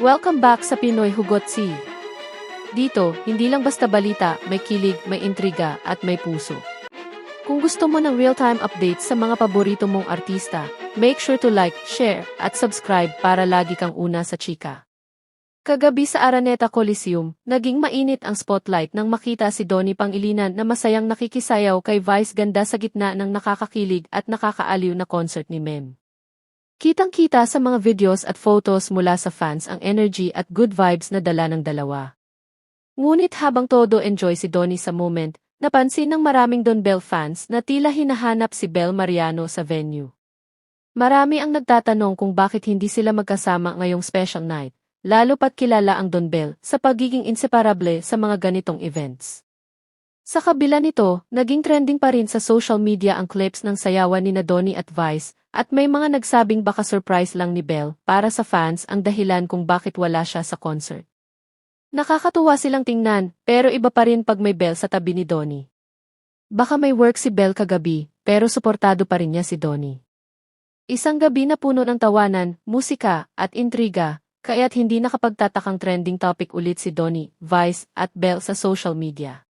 Welcome back sa Pinoy Hugot C. Dito, hindi lang basta balita, may kilig, may intriga, at may puso. Kung gusto mo ng real-time updates sa mga paborito mong artista, make sure to like, share, at subscribe para lagi kang una sa chika. Kagabi sa Araneta Coliseum, naging mainit ang spotlight nang makita si Donnie Pangilinan na masayang nakikisayaw kay Vice Ganda sa gitna ng nakakakilig at nakakaaliw na concert ni Mem. Kitang-kita sa mga videos at photos mula sa fans ang energy at good vibes na dala ng dalawa. Ngunit habang todo enjoy si Donnie sa moment, napansin ng maraming Don Bell fans na tila hinahanap si Bel Mariano sa venue. Marami ang nagtatanong kung bakit hindi sila magkasama ngayong special night, lalo pat kilala ang Don Bell sa pagiging inseparable sa mga ganitong events. Sa kabila nito, naging trending pa rin sa social media ang clips ng sayawan ni Donnie at Vice, at may mga nagsabing baka surprise lang ni Bell para sa fans ang dahilan kung bakit wala siya sa concert. Nakakatuwa silang tingnan, pero iba pa rin pag may Bell sa tabi ni Donnie. Baka may work si Bell kagabi, pero suportado pa rin niya si Donnie. Isang gabi na puno ng tawanan, musika, at intriga, kaya't hindi nakapagtatakang trending topic ulit si Donnie, Vice, at Bell sa social media.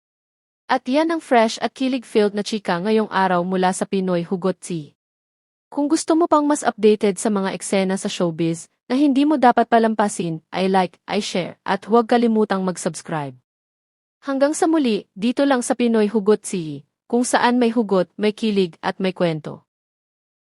At yan ang fresh at kilig-filled na chika ngayong araw mula sa Pinoy Hugot Tea. Kung gusto mo pang mas updated sa mga eksena sa showbiz na hindi mo dapat palampasin, ay like, ay share, at huwag kalimutang mag-subscribe. Hanggang sa muli, dito lang sa Pinoy Hugot Tea, kung saan may hugot, may kilig at may kwento.